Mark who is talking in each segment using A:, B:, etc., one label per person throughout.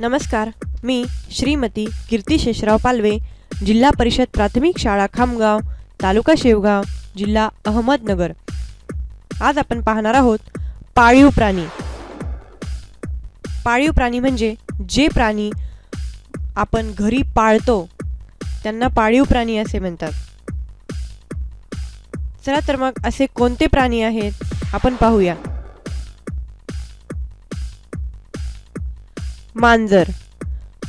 A: नमस्कार मी श्रीमती कीर्ती शेषराव पालवे जिल्हा परिषद प्राथमिक शाळा खामगाव तालुका शेवगाव जिल्हा अहमदनगर. आज आपण पाहणार आहोत पाळीव प्राणी. पाळीव प्राणी म्हणजे जे प्राणी आपण घरी पाळतो त्यांना पाळीव प्राणी असे म्हणतात. चला तर मग असे कोणते प्राणी आहेत आपण पाहूया. मांजर.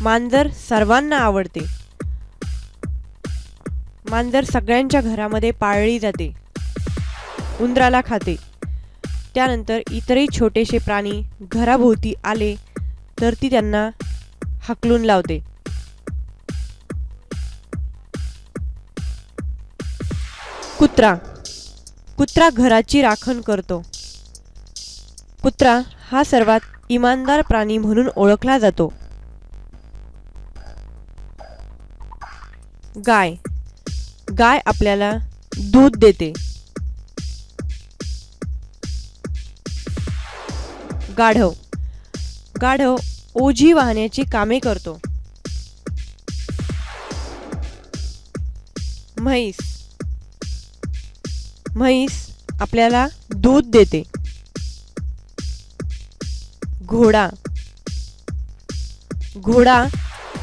A: मांजर सर्वांना आवडते. मांजर सगळ्यांच्या घरामध्ये पाळली जाते. उंदराला खाते. त्यानंतर इतरही छोटेसे प्राणी घराभोवती आले तर ती त्यांना हकलून लावते. कुत्रा. कुत्रा घराची राखण करतो. कुत्रा हा सर्वात इमानदार प्राणी म्हणून ओळखला जातो. गाय. गाय आपल्याला दूध देते. गाढव. गाढव ओझी वाहण्याची कामे करतो. म्हैस. म्हैस आपल्याला दूध देते. घोडा. घोडा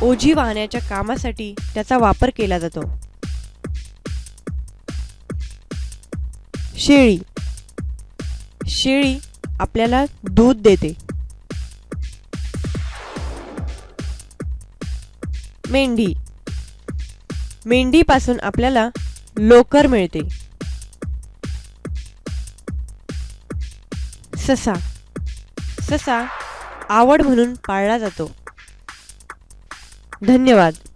A: ओझी वाहण्याच्या कामासाठी त्याचा वापर केला जातो. शेळी. शेळी आपल्याला दूध देते. मेंढी. मेंढीपासून आपल्याला लोकर मिळते. ससा. ससा आवड म्हणून पाळला जातो. धन्यवाद.